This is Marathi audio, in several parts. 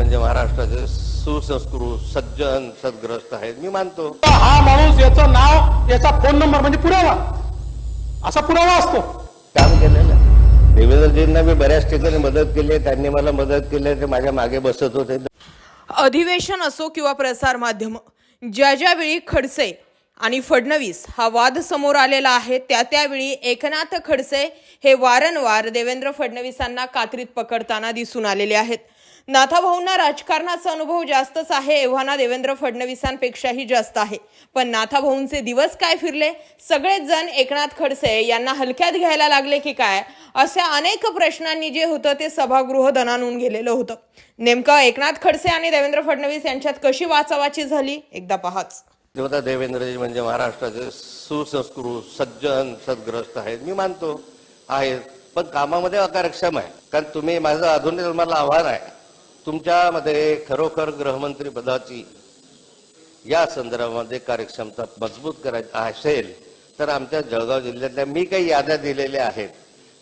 म्हणजे महाराष्ट्राचे सुसंस्कृत सज्जन सद्ग्रस्त आहेत. मी मानतो. हा माणूस याचं नाव याचा फोन नंबर म्हणजे पुरावा. असा पुरावा असतो. काम केलेलं. देवेंद्रजींना मी बऱ्याच ठिकाणी मदत केली त्यांनी मला मदत केली ते माझ्या मागे बसत होते. अधिवेशन असो किंवा प्रसार माध्यम ज्या ज्यावेळी खडसे आणि फडणवीस हा वाद समोर आलेला आहे त्या त्यावेळी एकनाथ खडसे हे वारंवार देवेंद्र फडणवीसांना कात्रीत पकडताना दिसून आलेले आहेत. नाथाभाऊंना राजकारणाचा अनुभव जास्तच आहे एव्हाना देवेंद्र फडणवीसांपेक्षाही जास्त आहे. पण नाथाभाऊंचे दिवस काय फिरले? सगळेच जण एकनाथ खडसे यांना हलक्यात घ्यायला लागले की काय? अशा अनेक प्रश्नांनी जे होतं ते सभागृह दणानून गेलेलं होतं. नेमकं एकनाथ खडसे आणि देवेंद्र फडणवीस यांच्यात कशी वाचावाची झाली? एकदा पहाच. देवता देवेंद्रजी म्हणजे महाराष्ट्राचे सुसंस्कृत सज्जन सद्ग्रस्त आहेत. मी मानतो आहेत. पण कामामध्ये अकार्यक्षम आहे. कारण तुम्ही माझं अजूनही मला आव्हान आहे. तुमच्यामध्ये खरोखर गृहमंत्री पदाची या संदर्भामध्ये कार्यक्षमता मजबूत करायची असेल तर आमच्या जळगाव जिल्ह्यातल्या मी काही याद्या दिलेल्या आहेत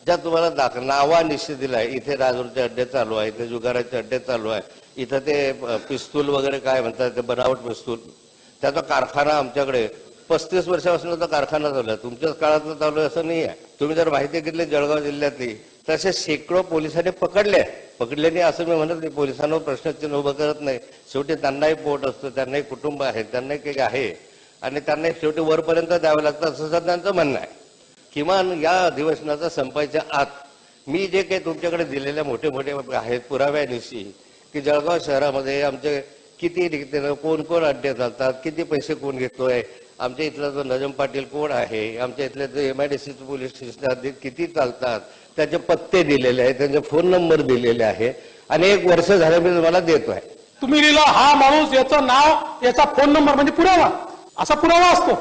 ज्या तुम्हाला दाख नावा निश्चित दिलाय इथे राजूरचे अड्डे चालू आहे इथे जुगाराचे अड्डे चालू आहे इथं ते पिस्तूल वगैरे काय म्हणतात ते बनावट पिस्तूल. त्याचा कारखाना आमच्याकडे पस्तीस वर्षापासून तो कारखाना चालू आहे. तुमच्याच काळातलं चालू आहे असं नाही आहे. तुम्ही जर माहिती घेतली जळगाव जिल्ह्यातली तसे शेकडो पोलिसांनी पकडले. पकडले नाही असं मी म्हणत नाही. पोलिसांवर प्रश्नचिन्ह उभं करत नाही. शेवटी त्यांनाही पोट असतं त्यांनाही कुटुंब आहे त्यांनाही काही आहे. आणि त्यांना शेवटी वरपर्यंत द्यावं लागतं असं सुद्धा त्यांचं म्हणणं आहे. किमान या अधिवेशनाचा संपायच्या आत मी जे काही तुमच्याकडे दिलेल्या मोठे मोठे आहेत पुराव्यानिशी की जळगाव शहरामध्ये आमचे किती रिक्तीनं कोण कोण अड्डे चालतात किती पैसे कोण घेतोय आमच्या इथला जो नजम पाटील कोण आहे आमच्या इथले जे M I D C police station किती चालतात त्याचे पत्ते दिलेले आहेत त्यांचे फोन नंबर दिलेले आहे आणि एक वर्ष झालं मी तुम्हाला देतोय. तुम्ही लिहिला हा माणूस याचं नाव याचा फोन नंबर म्हणजे पुरावा. असा पुरावा असतो.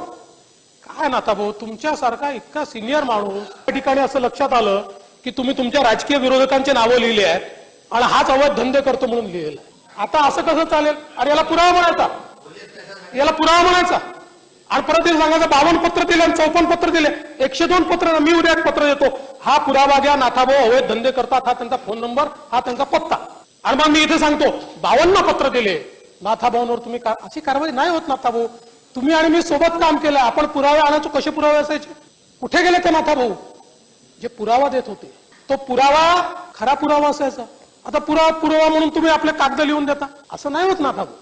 काय नाता भाऊ तुमच्यासारखा इतका सिनियर माणूस त्या ठिकाणी असं लक्षात आलं की तुम्ही तुमच्या राजकीय विरोधकांचे नावं लिहिले आहेत आणि हाच अवैध धंदे करतो म्हणून लिहिलेलं आता असं कसं चालेल? अरे याला पुरावा म्हणायचा. याला पुरावा म्हणायचा. आणि परत ते सांगायचं बावन्न पत्र दिले आणि चौपन्न पत्र दिले. एकशे दोन पत्र मी उद्या एक पत्र देतो. हा पुरावा घ्या नाथाभाऊ अवैध धंदे करतात हा त्यांचा फोन नंबर हा त्यांचा पत्ता. आणि मग मी इथे सांगतो बावन्न पत्र दिले. नाथाभाऊंवर तुम्ही का- अशी कारवाई नाही होत नाथाभाऊ. तुम्ही आणि मी सोबत काम केलं. आपण पुरावे आणायचो कसे पुरावे असायचे? कुठे गेले ते नाथाभाऊ? जे पुरावा देत होते. तो पुरावा खरा पुरावा असायचा. आता पुरावा पुरावा म्हणून तुम्ही आपले कागद लिहून देता. असं नाही होत नाथाभाऊ.